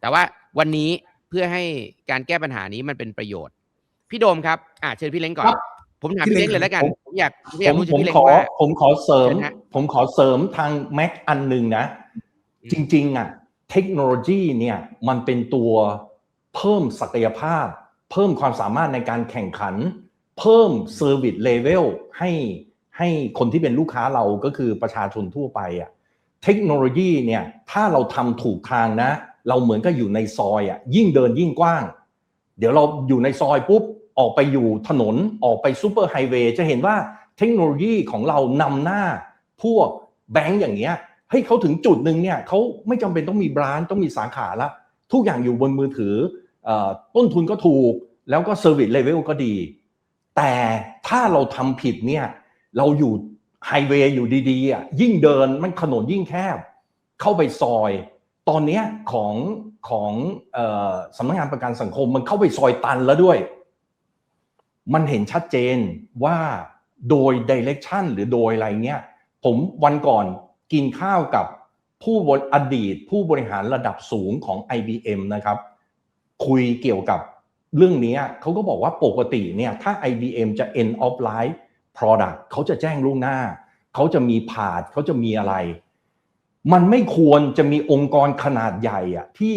แต่ว่าวันนี้เพื่อให้การแก้ปัญหานี้มันเป็นประโยชน์ พี่โดมครับอ่าเชิญพี่เล้งก่อนครับผมถามพี่พี่เล้เล้งงเลยแล้วกัน ผมผมอยากผมอผยากมรู้จากผมพี่เล้งขอว่าผมขอเสริมเชิญฮะผมขอเสริมทางแม็กอันหนึ่งนะอืมจริง ๆ อะ เทคโนโลยีเนี่ย มันเป็นตัวเพิ่มศักยภาพ เพิ่มความสามารถในการแข่งขัน เพิ่มเซอร์วิสเลเวลให้ให้คนที่เป็นลูกค้าเราก็คือประชาชนทั่วไปอะเทคโนโลยีเนี่ยถ้าเราทำถูกทางนะ เราเหมือนกับอยู่ในซอยอะยิ่งเดินยิ่งกว้าง เดี๋ยวเราอยู่ในซอยปุ๊บออกไปอยู่ถนนออกไปซูเปอร์ไฮเวย์จะเห็นว่าเทคโนโลยีของเรานำหน้าพวกแบงก์อย่างเงี้ยให้เขาถึงจุดหนึ่งเนี่ยเขาไม่จำเป็นต้องมีบรานด์ต้องมีสาขาละทุกอย่างอยู่บนมือถือออต้นทุนก็ถูกแล้วก็เซอร์วิสเลเวลก็ดี แต่ถ้าเราทำผิดเนี่ยเราอยู่ไฮเวย์อยู่ดีๆอะยิ่งเดินมันถนนยิ่งแคบ เข้าไปซอย ตอนนี้ของของออสำนักงานประกันสังคมมันเข้าไปซอยตันแล้วด้วย มันเห็นชัดเจนว่าโดยดิเรกชันหรือโดยอะไรเงี้ย ผมวันก่อนกินข้าวกับผู้บอดีต ผู้บริหารระดับสูงของ IBM นะครับ คุยเกี่ยวกับเรื่องนี้เขาก็บอกว่าปกติเนี่ยถ้า IBM จะ end of life product เขาจะแจ้งล่วงหน้า เขาจะมีผาดเขาจะมีอะไร มันไม่ควรจะมีองค์กรขนาดใหญ่อะที่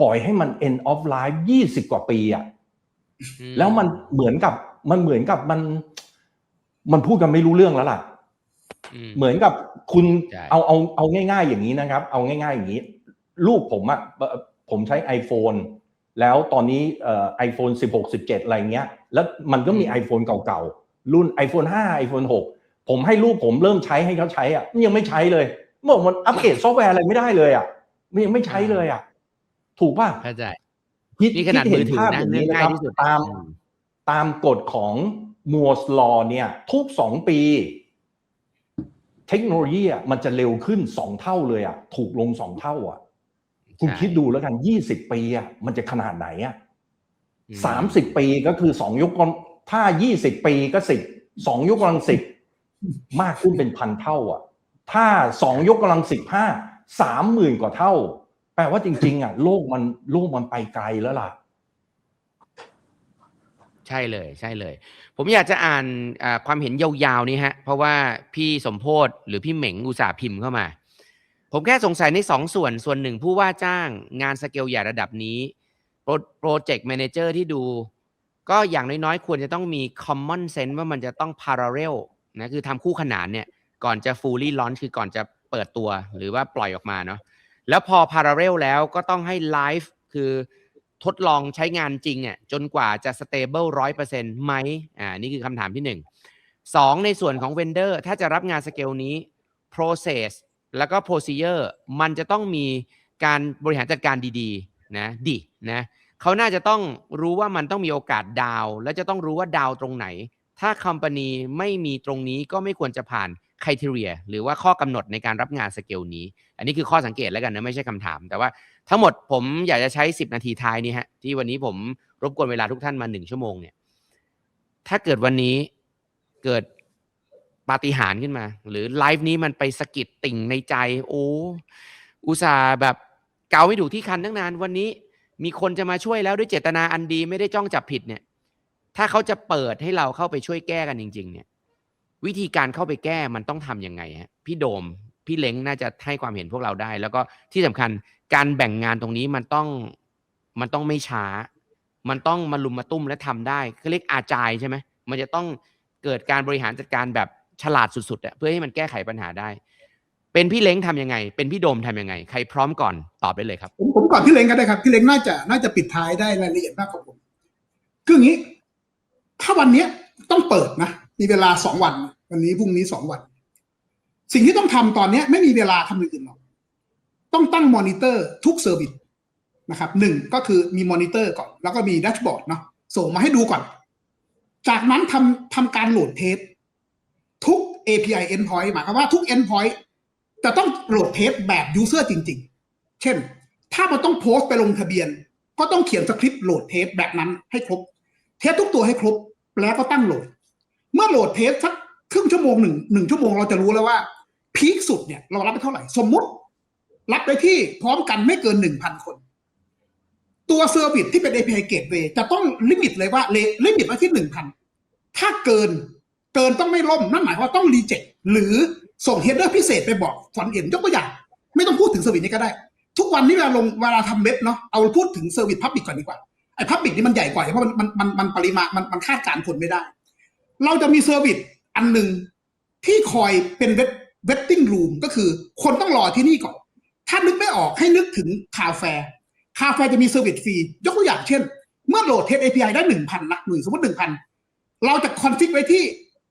ปล่อยให้มัน end of life 20กว่าปีอะอืแล้วมันเหมือนกับมันเหมือนกับมัน มันพูดกันไม่รู้เรื่องแล้วล่ะอืมเหมือนกับคุณใช่เอาเอาเอาง่าย ๆ อย่างนี้นะครับ เอาง่าย ๆ อย่างนี้ ลูกผมอะเอ่อผมใช้ iPhone แล้วตอนนี้เอ่อ iPhone 16 17อะไรเงี้ย แล้วมันก็มี iPhone เก่าๆรุ่น iPhone 5 iPhone 6 ผมให้ลูกผมเริ่มใช้ให้เขาใช้อะมันยังไม่ใช้เลย เมื่อมันอัปเกรดซอฟต์แวร์อะไรไม่ได้เลยอะมันยังไม่ใช้เลยอะ ถูกป่ะเข้าใจคิดนี่ขนาดคิเห็มือถือภาพนะอย่างเรื่อนี้งนะง่ายครับที่สุดตามอืมตามกฎของมัวสลอเนี่ย ทุกสองปี เทคโนโลยีอะมันจะเร็วขึ้นสองเท่าเลยอะ ถูกลงสองเท่าอะ คุณใช่คิดดูแล้วกันยี่สิบปีอะมันจะขนาดไหนอะอืสามสิบปีก็คือสองยกกำลังถ้ายี่สิบปีก็สิบสองยกกำลังสิบมากขึ้นเป็นพันเท่า อะ ถ้าสองยกกำลังสิบห้าสามหมื่นกว่าเท่า แปลว่าจริง ๆ อะ โลกมันโลกมันไปไกลแล้วล่ะ ใช่เลยใช่เลย ผมอยากจะอ่านความเห็นยาวๆ นี้ฮะ เพราะว่าพี่สมโพศหรือพี่เหม่งอุตสาห์พิมพ์เข้ามา ผมแค่สงสัยในสองส่วนส่วนหนึ่งผู้ว่าจ้างงานสเกลใหญ่ระดับนี้โปรเจกต์แมเนเจอร์ที่ดู ก็อย่างน้อยๆ ควรจะต้องมี common sense ว่ามันจะต้อง parallel นะคือทำคู่ขนานเนี่ย ก่อนจะ fully launch คือก่อนจะเปิดตัวหรือว่าปล่อยออกมาเนาะแล้วพอ parallel แล้วก็ต้องให้ live คือทดลองใช้งานจริงอะจนกว่าจะ stable ร้อยเปอร์เซ็นต์ไหมอ่านี่คือคำถามที่หนึ่งสองในส่วนของ vendor ถ้าจะรับงานสเกลนี้ process แล้วก็ procedure มันจะต้องมีการบริหารจัดการดีๆนะดีนะเขาน่าจะต้องรู้ว่ามันต้องมีโอกาสดาว และจะต้องรู้ว่าดาวตรงไหน ถ้า company ไม่มีตรงนี้ก็ไม่ควรจะผ่าน criteria หรือว่าข้อกำหนดในการรับงานสเกลนี้ อันนี้คือข้อสังเกตแล้วกันนะไม่ใช่คำถาม แต่ว่าทั้งหมดผมอยากจะใช้ 10 นาทีท้ายนี้ฮะที่วันนี้ผมรบกวนเวลาทุกท่านมาหนึ่งชั่วโมงเนี่ยถ้าเกิดวันนี้เกิดปาฏิหาริย์ขึ้นมา หรือไลฟ์นี้มันไปสะกิดติ่งในใจ โอ้อุตส่าห์แบบเกาไม่ถูกที่คันตั้งนานวันนี้ มีคนจะมาช่วยแล้วด้วยเจตนาอันดีไม่ได้จ้องจับผิดเนี่ย ถ้าเขาจะเปิดให้เราเข้าไปช่วยแก้กันจริง ๆ เนี่ย วิธีการเข้าไปแก้มันต้องทำยังไงฮะพี่โดมพี่เล้งน่าจะให้ความเห็นพวกเราได้ แล้วก็ที่สำคัญการแบ่งงานตรงนี้มันต้องมันต้องไม่ช้า มันต้องมาลุมมาตุ้มและทำได้เขาเรียกอาจายใช่ไหมมันจะต้องเกิดการบริหารจัดการแบบฉลาดสุดๆเพื่อให้มันแก้ไขปัญหาได้ เป็นพี่เล้งทำยังไง เป็นพี่โดมทำยังไง ใครพร้อมก่อนตอบได้เลยครับ ผมผมก่อนพี่เล้งก็ได้ครับพี่เล้งน่าจะน่าจะปิดท้ายได้รายละเอียดมากกว่าผมคืออย่างนี้ ถ้าวันเนี้ยต้องเปิดนะ มีเวลาสองวัน วันนี้พรุ่งนี้สองวัน สิ่งที่ต้องทำตอนเนี้ไม่มีเวลาทำอย่างอื่นหรอกต้องตั้งมอนิเตอร์ทุกเซอร์วิสนะครับหนึ่งก็คือมีมอนิเตอร์ก่อน แล้วก็มีแดชบอร์ดเนาะส่งมาให้ดูก่อน จากนั้นทำทำการโหลดเทปทุก API endpoint หมายความว่าทุก endpoint จะต้องโหลดเทปแบบ user จริง ๆ เช่น ถ้ามันต้องโพสต์ไปลงทะเบียน ก็ต้องเขียนสคริปต์โหลดเทปแบบนั้นให้ครบ เทปทุกตัวให้ครบ แล้วก็ตั้งโหลด เมื่อโหลดเทปสักครึ่งชั่วโมงหนึ่งหนึ่งชั่วโมงเราจะรู้แล้วว่าพีคสุดเนี่ยเรารับไปเท่าไหร่ สมมุติ รับได้ที่พร้อมกันไม่เกินหนึ่งพันคน ตัวเซอร์วิสที่เป็น API Gateway จะต้องลิมิตเลยว่าลิมิตไว้ที่หนึ่งพันถ้าเกินเกินต้องไม่ล่มนั่นหมายความว่าต้องรีเจ็คหรือส่งเฮดเดอร์พิเศษไปบอกฟอนเอ็นยกตัวอย่าง ไม่ต้องพูดถึงเซอร์วิสนี้ก็ได้ ทุกวันนี้เวลาลงเวลาทำเว็บเนาะเอาพูดถึงเซอร์วิสพับบิกก่อนดีกว่าไอ้พับบิกนี่มันใหญ่กว่าเพราะมันมันมันมันปริมาณมันมันคาดการณ์ผลไม่ได้ เราจะมีเซอร์วิสอันหนึ่งที่คอยเป็นเวทเวทติ้งรูมก็คือ คนต้องรอที่นี่ก่อน ถ้านึกไม่ออกให้นึกถึงคาแฟคาแฟจะมีเซอร์วิสฟรี ยกตัวอย่างเช่น เมื่อโหลดเทส API ได้หนึ่งพันละหนึ่งสมมติหนึ่งพันเราจะคอนฟิกไว้ที่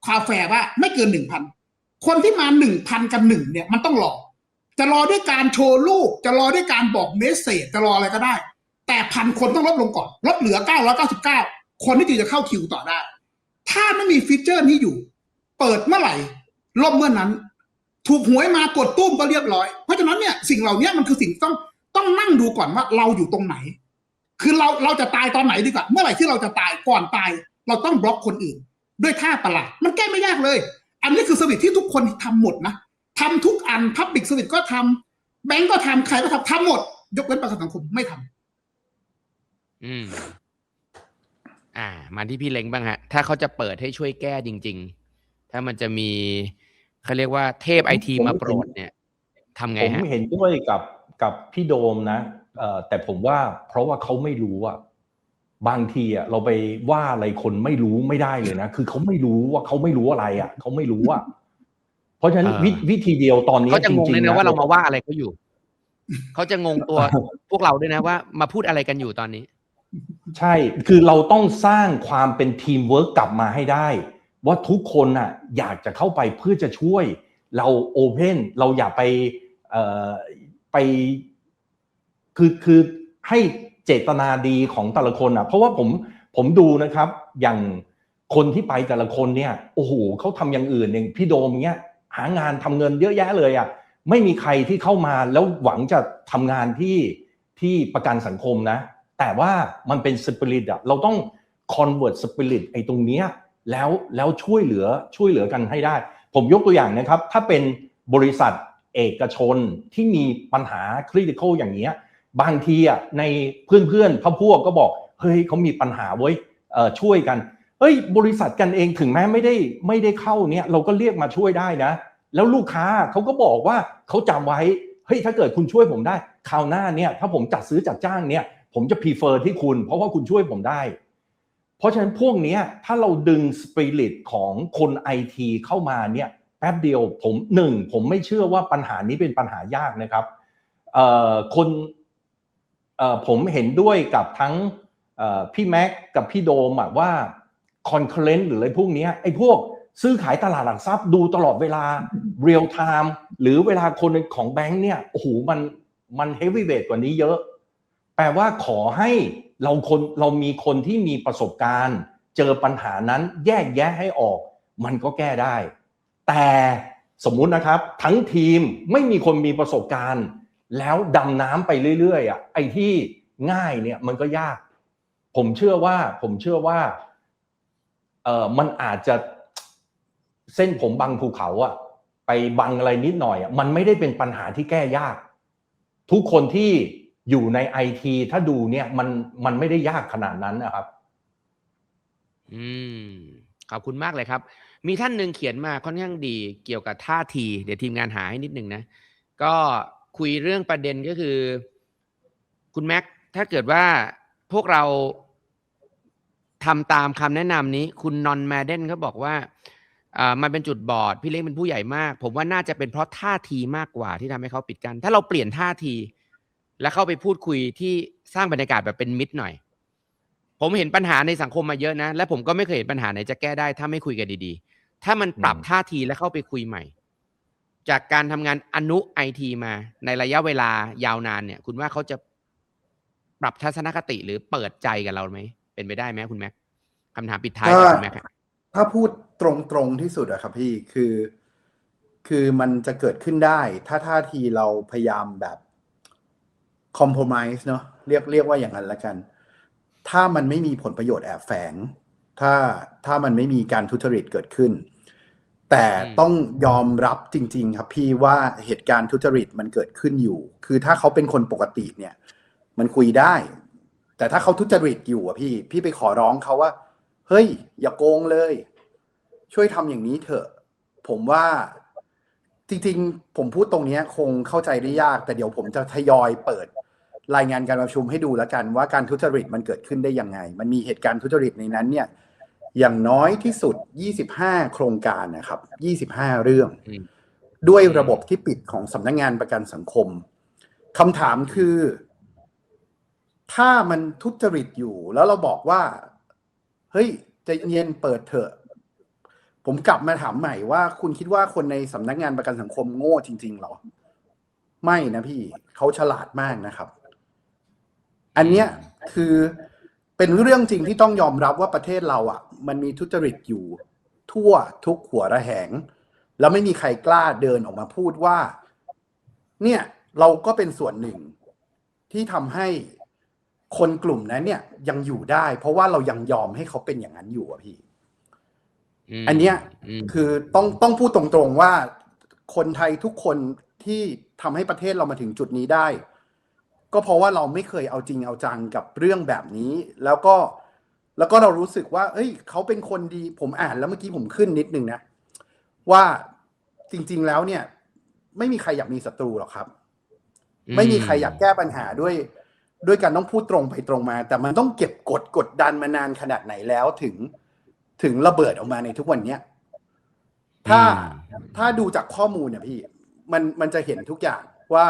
คาแฟว่าไม่เกินหนึ่งพันคนที่มาหนึ่งพันกับหนึ่งเนี่ยมันต้องรอ จะรอด้วยการโชว์รูปจะรอด้วยการบอกเมสเซจจะรออะไรก็ได้ แต่พันคนต้องลดลงก่อน ลดเหลือ999คนที่จะเข้าคิวต่อได้ ถ้าไม่มีฟีเจอร์นี้อยู่ เปิดเมื่อไหร่ล่มเมื่อนั้น ถูกหวยมากดตุ้มก็เรียบร้อย เพราะฉะนั้นเนี่ยสิ่งเหล่านี้มันคือสิ่งต้องต้องนั่งดูก่อนว่าเราอยู่ตรงไหน คือเราเราจะตายตอนไหนดีกว่า เมื่อไหร่ที่เราจะตายก่อนตาย เราต้องบล็อกคนอื่น ด้วยท่าประหลาดมันแก้ไม่ยากเลย อันนี้คือสวิตที่ทุกคนทำหมดนะทำทุกอันพับบิกสวิตก็ทำแบงก์ก็ทำใครก็ทำทำหมด ยกเว้นประกันสังคมไม่ทำอืม อ่า มาที่พี่เล้งบ้างฮะ ถ้าเขาจะเปิดให้ช่วยแก้จริง ๆ ถ้ามันจะมีเขาเรียกว่าเทพไอทีผมมาโปรดเนี่ยทำไงผมฮะเห็นด้วยกับกับพี่โดมนะเอ่อแต่ผมว่าเพราะว่าเขาไม่รู้อะบางทีอะเราไปว่าอะไรคนไม่รู้ไม่ได้เลยนะ คือเขาไม่รู้ว่าเขาไม่รู้อะไรอะเขาไม่รู้อะเพราะฉะนั้นอ่าวิวิธีเดียวตอนนี้เขาจะงงริเลยๆนะว่าเรามาว่าอะไรเขาอยู่ เขาจะงงตัวพวกเราด้วยนะว่า มาพูดอะไรกันอยู่ตอนนี้ ใช่ คือเราต้องสร้างความเป็นทีมเวิร์กกลับมาให้ได้ ว่าทุกคนน่ะอยากจะเข้าไปเพื่อจะช่วย เราโอเพนเราอย่าไปไปคือคือให้เจตนาดีของแต่ละคนอะ เพราะว่าผมผมดูนะครับ อย่างคนที่ไปแต่ละคนเนี่ยโอ้โหเขาทำอย่างอื่นอย่างพี่โดมเนี้ยหางานทำเงินเยอะแยะเลยอะไม่มีใครที่เข้ามาแล้วหวังจะทำงานที่ที่ประกันสังคมนะ แต่ว่ามันเป็นสปิริตอะเราต้อง convert สปิริตไอ้ตรงเนี้ยแล้วแล้วช่วยเหลือช่วยเหลือกันให้ได้ ผมยกตัวอย่างนะครับ ถ้าเป็นบริษัทเอกชนที่มีปัญหาคริติคอลอย่างเงี้ยบางทีอะในเพื่อนเพื่อนพพวกก็บอกเฮ้ยเขามีปัญหาเว้ยช่วยกันเฮ้ยบริษัทกันเองถึงแม้ไม่ได้ไม่ได้เข้าเนี่ยเราก็เรียกมาช่วยได้นะ แล้วลูกค้าเขาก็บอกว่าเขาจำไว้เฮ้ยถ้าเกิดคุณช่วยผมได้คราวหน้าเนี่ยถ้าผมจัดซื้อจัดจ้างเนี่ย ผมจะ prefer ที่คุณ เพราะว่าคุณช่วยผมได้ เพราะฉะนั้นพวกนี้ถ้าเราดึงสปิริตของคนไอทีเข้ามาเนี่ยแป๊บเดียวผมหนึ่งผมไม่เชื่อว่าปัญหานี้เป็นปัญหายากนะครับคนผมเห็นด้วยกับทั้งพี่แม็กกับพี่โดมว่าคอนเคอร์เรนต์หรืออะไรพวกนี้ไอ้พวกซื้อขายตลาดหลักทรัพย์ดูตลอดเวลาเรียลไทม์หรือเวลาคนของแบงค์เนี่ยโอ้โหมันมันเฮฟวีเวทกว่านี้เยอะ แปลว่าขอให้เราคนเรามีคนที่มีประสบการณ์ เจอปัญหานั้นแยกแยะให้ออก มันก็แก้ได้ แต่สมมุตินะครับทั้งทีมไม่มีคนมีประสบการณ์ แล้วดำน้ำไปเรื่อยๆอะไอ้ที่ง่ายเนี่ยมันก็ยาก ผมเชื่อว่า ผมเชื่อว่าเออมันอาจจะเส้นผมบังภูเขาอะไปบังอะไรนิดหน่อยอะมันไม่ได้เป็นปัญหาที่แก้ยาก ทุกคนที่ อยู่ในไอทีถ้าดูเนี่ยมันมันไม่ได้ยากขนาดนั้นนะครับ อืมขอบคุณมากเลยครับ มีท่านหนึ่งเขียนมาค่อนข้างดีเกี่ยวกับท่าที เดี๋ยวทีมงานหาให้นิดนึงนะ ก็คุยเรื่องประเด็นก็คือ คุณแม็กถ้าเกิดว่าพวกเราทำตามคำแนะนำนี้ คุณนอนแมเดนเขาบอกว่าอ่ามันเป็นจุดบอด พี่เล้งเป็นผู้ใหญ่มาก ผมว่าน่าจะเป็นเพราะท่าทีมากกว่าที่ทำให้เขาปิดกัน ถ้าเราเปลี่ยนท่าที แล้วเข้าไปพูดคุยที่สร้างบรรยากาศแบบเป็นมิตรหน่อย ผมเห็นปัญหาในสังคมมาเยอะนะ และผมก็ไม่เคยเห็นปัญหาไหนจะแก้ได้ ถ้าไม่คุยกันดีๆ ถ้ามันปรับอืมท่าทีแล้วเข้าไปคุยใหม่ จากการทำงานอนุไอทีมา ในระยะเวลายาวนานเนี่ย คุณว่าเขาจะปรับทัศนคติหรือเปิดใจกับเราไหมเป็นไปได้ไหมคุณแม็กคำถามปิดท้ายจากคุณแม็กครับถ้าพูดตรงๆที่สุดอะครับพี่คือ คือมันจะเกิดขึ้นได้ ถ้าท่าทีเราพยายามแบบ คอม p r o m i s e เนาะเรียกเรียกว่าอย่างนั้นละกัน ถ้ามันไม่มีผลประโยชน์แอบแฝง ถ้าถ้ามันไม่มีการทุจริตเกิดขึ้น แต่อืมต้องยอมรับจริง ๆ ครับพี่ว่าเหตุการณ์ทุจริตมันเกิดขึ้นอยู่ คือถ้าเขาเป็นคนปกติเนี่ย มันคุยได้ แต่ถ้าเขาทุจริตอยู่อะพี่ พี่ไปขอร้องเขาว่า เฮ้ย อย่าโกงเลย ช่วยทำอย่างนี้เถอะ ผมว่าจริง ๆ ผมพูดตรงเนี้ยคงเข้าใจได้ยาก แต่เดี๋ยวผมจะทยอยเปิด รายงานการประชุมให้ดูแล้วกันว่าการทุจริตมันเกิดขึ้นได้ยังไง มันมีเหตุการณ์ทุจริตในนั้นเนี่ยอย่างน้อยที่สุด 25 โครงการนะครับ 25 เรื่องอืมด้วยระบบที่ปิดของสำนักงานประกันสังคมคำถามคือ ถ้ามันทุจริตอยู่ แล้วเราบอกว่า เฮ้ยใจเย็นเปิดเถอะ ผมกลับมาถามใหม่ว่า คุณคิดว่าคนในสำนักงานประกันสังคมโง่จริงๆเหรอ ไม่นะพี่ เขาฉลาดมากนะครับ อันเนี้ยคือเป็นเรื่องจริงที่ต้องยอมรับว่าประเทศเราอะ มันมีทุจริตอยู่ ทั่วทุกหัวระแหง แล้วไม่มีใครกล้าเดินออกมาพูดว่า เนี่ยเราก็เป็นส่วนหนึ่ง ที่ทำให้คนกลุ่มนั้นเนี่ย ยังอยู่ได้ เพราะว่าเรายังยอมให้เขาเป็นอย่างนั้นอยู่อะพี่มอันเนี้ยมคือต้องต้องพูดตรงๆว่า คนไทยทุกคนที่ทำให้ประเทศเรามาถึงจุดนี้ได้ ก็เพราะว่าเราไม่เคยเอาจริงเอาจังกับเรื่องแบบนี้ แล้วก็แล้วก็เรารู้สึกว่า เอ้ย เขาเป็นคนดี ผมอ่านแล้วเมื่อกี้ผมขึ้นนิดนึงนะ ว่าจริง ๆแล้วเนี่ย ไม่มีใครอยากมีศัตรูหรอกครับ ไม่มีใครอยากแก้ปัญหาด้วย ด้วยการต้องพูดตรงไปตรงมา แต่มันต้องเก็บกดกดดันมานานขนาดไหนแล้วถึงถึงระเบิดออกมาในทุกวันเนี้ยถ้าอืมถ้าดูจากข้อมูลเนี่ยพี่ มันมันจะเห็นทุกอย่างว่า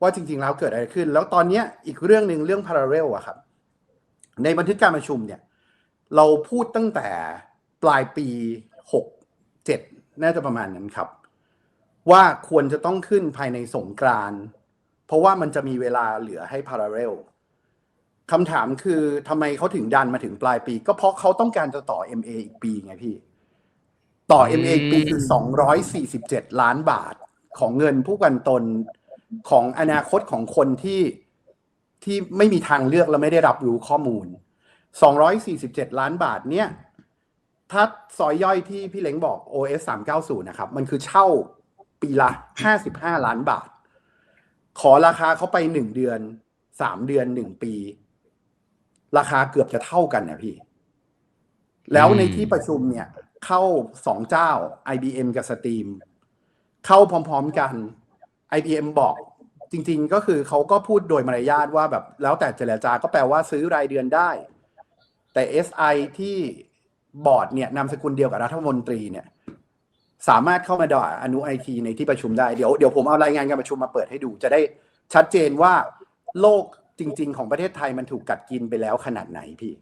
ว่าจริงๆแล้วเกิดอะไรขึ้น แล้วตอนนี้อีกเรื่องหนึ่งเรื่อง parallel อะครับ ในบันทึกการประชุมเนี่ย เราพูดตั้งแต่ปลายปีหกเจ็ดน่าจะประมาณนั้นครับ ว่าควรจะต้องขึ้นภายในสงกรานเพราะว่ามันจะมีเวลาเหลือให้ parallel คำถามคือทำไมเขาถึงดันมาถึงปลายปี ก็เพราะเขาต้องการจะต่อ MA อีกปีไงพี่ ต่อ MA อีกปีคือ 247 ล้านบาทของเงินผู้กันตน ของอนาคตของคนที่ที่ไม่มีทางเลือกและไม่ได้รับรู้ข้อมูล 247 ล้านบาทเนี่ย ถ้าซอยย่อยที่พี่เล้งบอก OS 390 นะครับ มันคือเช่าปีละ 55 ล้านบาท ขอราคาเขาไปหนึ่งเดือนสามเดือนหนึ่งปี ราคาเกือบจะเท่ากันนะพี่ แล้วในที่ประชุมเนี่ย เข้าสองเจ้า IBM กับ Steam เข้าพร้อมๆกัน IBM บอกจริง ๆ ก็คือเขาก็พูดโดยมารยาทว่าแบบแล้วแต่เจรจาก็แปลว่าซื้อรายเดือนได้ แต่ SI ที่บอร์ดเนี่ยนามสกุลเดียวกับรัฐมนตรีเนี่ย สามารถเข้ามาด่าอนุไอทีในที่ประชุมได้ เดี๋ยวเดี๋ยวผมเอารายงานการประชุมมาเปิดให้ดู จะได้ชัดเจนว่าโลกจริง ๆ ของประเทศไทยมันถูกกัดกินไปแล้วขนาดไหนพี่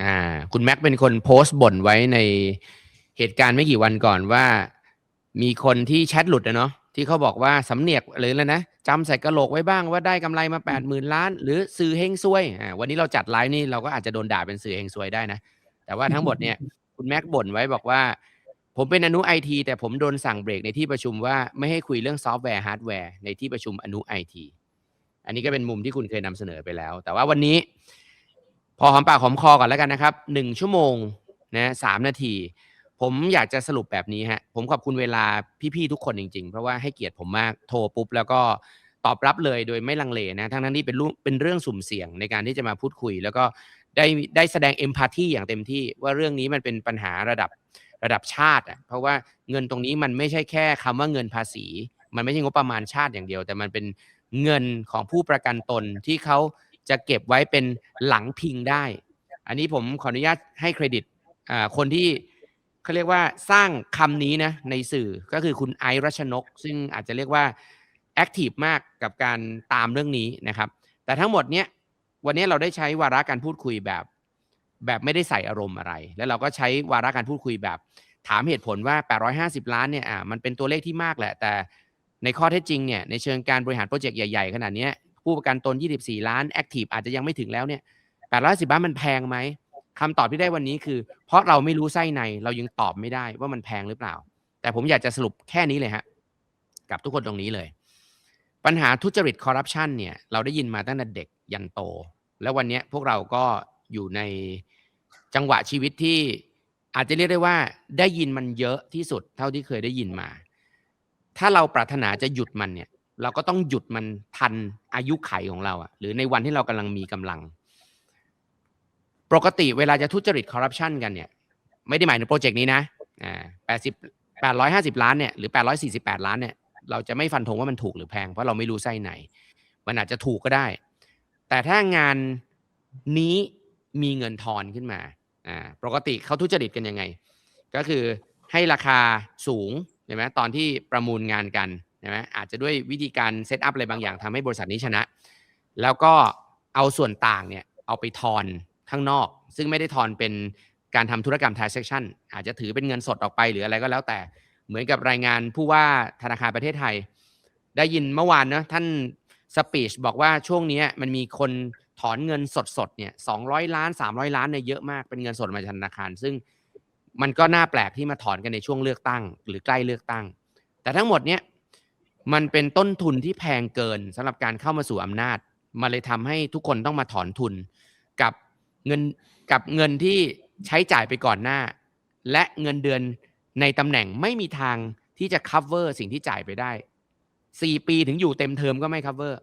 อ่า คุณแม็กเป็นคนโพสต์บ่นไว้ในเหตุการณ์ไม่กี่วันก่อนว่า มีคนที่แชทหลุดนะเนาะ ที่เขาบอกว่าสำเนียกหรืออะไรนะจำใส่กระโหลกไว้บ้างว่าได้กำไรมาแปดหมื่นล้าน หรือสื่อเฮงซวยอ่าวันนี้เราจัดไลฟ์นี่เราก็อาจจะโดนด่าเป็นสื่อเฮงซวยได้นะ แต่ว่าทั้งหมดเนี่ยคุณแม็กบ่นไว้บอกว่า ผมเป็นอนุไอทีแต่ผมโดนสั่งเบรกในที่ประชุมว่าไม่ให้คุยเรื่องซอฟต์แวร์ฮาร์ดแวร์ในที่ประชุมอนุไอทีอันนี้ก็เป็นมุมที่คุณเคยนำเสนอไปแล้ว แต่ว่าวันนี้ พอหอมปากหอมคอก่อนแล้วกันนะครับหนึ่งชั่วโมงนะสามนาที ผมอยากจะสรุปแบบนี้ฮะผมขอบคุณเวลาพี่ๆทุกคนจริงๆ เพราะว่าให้เกียรติผมมากโทรปุ๊บแล้วก็ตอบรับเลยโดยไม่ลังเลนะทั้งนั้นที่เป็นรูเป็นเรื่องสุ่มเสี่ยงในการที่จะมาพูดคุย แล้วก็ได้ได้แสดงเอมพัตตีอย่างเต็มที่ว่าเรื่องนี้มันเป็นปัญหาระดับระดับชาติอะเพราะว่าเงินตรงนี้มันไม่ใช่แค่คำว่าเงินภาษี มันไม่ใช่งบประมาณชาติอย่างเดียว แต่มันเป็นเงินของผู้ประกันตนที่เขาจะเก็บไว้เป็นหลังพิงได้ อันนี้ผมขออนุญาตให้เครดิตคนที่ เขาเรียกว่าสร้างคำนี้นะในสื่อก็คือคุณไอรัชนก ซึ่งอาจจะเรียกว่าแอคทีฟมากกับการตามเรื่องนี้นะครับ แต่ทั้งหมดเนี้ยวันนี้เราได้ใช้วาระการพูดคุยแบบ แบบไม่ได้ใส่อารมณ์อะไร แล้วเราก็ใช้วาระการพูดคุยแบบ ถามเหตุผลว่า 850 ล้านเนี่ยอ่ามันเป็นตัวเลขที่มากแหละ แต่ในข้อเท็จจริงเนี่ยในเชิงการบริหารโปรเจกต์ใหญ่ๆขนาดนี้ผู้ประกันตน 24 ล้านแอคทีฟอาจจะยังไม่ถึงแล้วเนี่ย850ล้านมันแพงไหม คำตอบที่ได้วันนี้คือ เพราะเราไม่รู้ไส้ในเรายังตอบไม่ได้ว่ามันแพงหรือเปล่า แต่ผมอยากจะสรุปแค่นี้เลยฮะกับทุกคนตรงนี้เลย ปัญหาทุจริตคอร์รัปชันเนี่ยเราได้ยินมาตั้งแต่เด็กยันโต แล้ววันนี้พวกเราก็อยู่ในจังหวะชีวิตที่อาจจะเรียกได้ว่าได้ยินมันเยอะที่สุดเท่าที่เคยได้ยินมา ถ้าเราปรารถนาจะหยุดมันเนี่ย เราก็ต้องหยุดมันทันอายุไขของเราอะหรือในวันที่เรากำลังมีกำลัง ปกติเวลาจะทุจริตคอร์รัปชันกันเนี่ย ไม่ได้หมายถึงโปรเจกต์นี้นะอ่าแปดสิบแปดร้อยห้าสิบล้านเนี่ยหรือแปดร้อยสี่สิบแปดล้านเนี่ยเราจะไม่ฟันธงว่ามันถูกหรือแพงเพราะเราไม่รู้ไส้ไหนมันอาจจะถูกก็ได้ แต่ถ้างานนี้มีเงินทอนขึ้นมาอ่าปกติเขาทุจริตกันยังไง ก็คือให้ราคาสูงใช่ไหมตอนที่ประมูลงานกันใช่ไหมอาจจะด้วยวิธีการเซตอัพอะไรบางอย่างทำให้บริษัทนี้ชนะ แล้วก็เอาส่วนต่างเนี่ยเอาไปทอน ข้างนอก ซึ่งไม่ได้ทอนเป็นการทำธุรกรรม transaction อาจจะถือเป็นเงินสดออกไปหรืออะไรก็แล้วแต่เหมือนกับรายงานผู้ว่าธนาคารประเทศไทย ได้ยินเมื่อวานเนอะท่านสปีชบอกว่าช่วงนี้มันมีคนถอนเงินสดๆเนี่ยสองล้าน300ล้านเนี่ยเยอะมากเป็นเงินสดมาจากธนาคาร ซึ่งมันก็น่าแปลกที่มาถอนกันในช่วงเลือกตั้ง หรือใกล้เลือกตั้ง แต่ทั้งหมดเนี้ยมันเป็นต้นทุนที่แพงเกินสำหรับการเข้ามาสู่อำนาจ มันเลยทำให้ทุกคนต้องมาถอนทุน เงินกับเงินที่ใช้จ่ายไปก่อนหน้า และเงินเดือนในตำแหน่งไม่มีทางที่จะ cover สิ่งที่จ่ายไปได้สี่ปีถึงอยู่เต็มเทอมก็ไม่ cover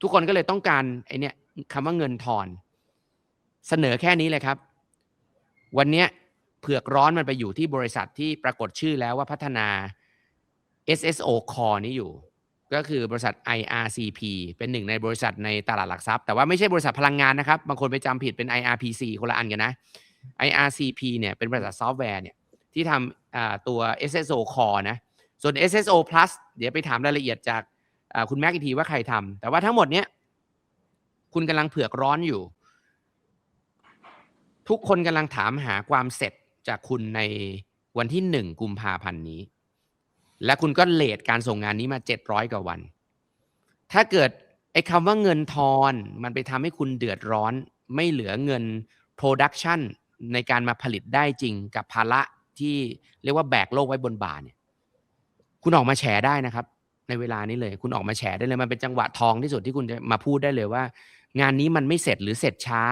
ทุกคนก็เลยต้องการไอเนี้ยคำว่าเงินทอน เสนอแค่นี้เลยครับ วันนี้เผือกร้อนมันไปอยู่ที่บริษัทที่ปรากฏชื่อแล้วว่าพัฒนา SSO Core นี้อยู่ ก็คือบริษัท IRCP เป็นหนึ่งในบริษัทในตลาดหลักทรัพย์ แต่ว่าไม่ใช่บริษัทพลังงานนะครับ บางคนไปจำผิดเป็น IRPC คนละอันกันนะ IRCP เนี่ยเป็นบริษัทซอฟต์แวร์เนี่ยที่ทำตัว SSO Core นะ ส่วน SSO Plus เดี๋ยวไปถามรายละเอียดจากคุณแม็กอีกทีว่าใครทำแต่ว่าทั้งหมดเนี้ยคุณกำลังเผือกร้อนอยู่ ทุกคนกำลังถามหาความเสร็จจากคุณในวันที่หนึ่งกุมภาพันธ์นี้ และคุณก็เลทการส่งงานนี้มาเจ็ดร้อยกว่าวัน ถ้าเกิดไอ้คำว่าเงินทอนมันไปทำให้คุณเดือดร้อน ไม่เหลือเงิน production ในการมาผลิตได้จริงกับภาระที่เรียกว่าแบกโลกไว้บนบ่าเนี่ย คุณออกมาแฉได้นะครับ ในเวลานี้เลย คุณออกมาแฉได้เลยมันเป็นจังหวะทองที่สุดที่คุณจะมาพูดได้เลยว่า งานนี้มันไม่เสร็จหรือเสร็จช้า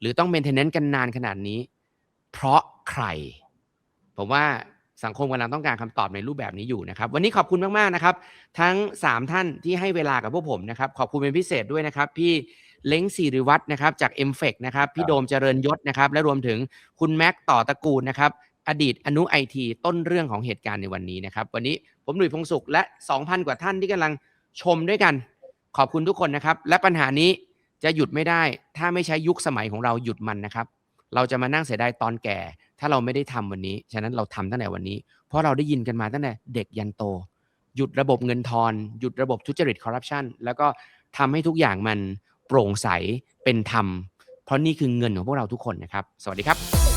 หรือต้องเมนเทนเนนต์กันนานขนาดนี้ เพราะใคร ผมว่า สังคมกำลังต้องการคำตอบในรูปแบบนี้อยู่นะครับ วันนี้ขอบคุณมากๆนะครับ ทั้ง 3 ท่านที่ให้เวลากับพวกผมนะครับ ขอบคุณเป็นพิเศษด้วยนะครับ พี่เล้งศิริวัฒน์นะครับจาก m f e c นะครับพี่ครับโดมเจริญยศนะครับ และรวมถึงคุณแม็กต่อตระกูลนะครับ อดีตอนุไอทีต้นเรื่องของเหตุการณ์ในวันนี้นะครับ วันนี้ผมหนุ่ยพงศุขและ 2,000 กว่าท่านที่กำลังชมด้วยกัน ขอบคุณทุกคนนะครับ และปัญหานี้จะหยุดไม่ได้ ถ้าไม่ใช้ยุคสมัยของเราหยุดมันนะครับ เราจะมานั่งเสียดายตอนแก่ ถ้าเราไม่ได้ทำวันนี้ ฉะนั้นเราทำตั้งแต่วันนี้ เพราะเราได้ยินกันมาตั้งแต่เด็กยันโต หยุดระบบเงินทอน หยุดระบบทุจริตคอร์รัปชันแล้วก็ทำให้ทุกอย่างมันโปร่งใสเป็นธรรม เพราะนี่คือเงินของพวกเราทุกคนนะครับ สวัสดีครับ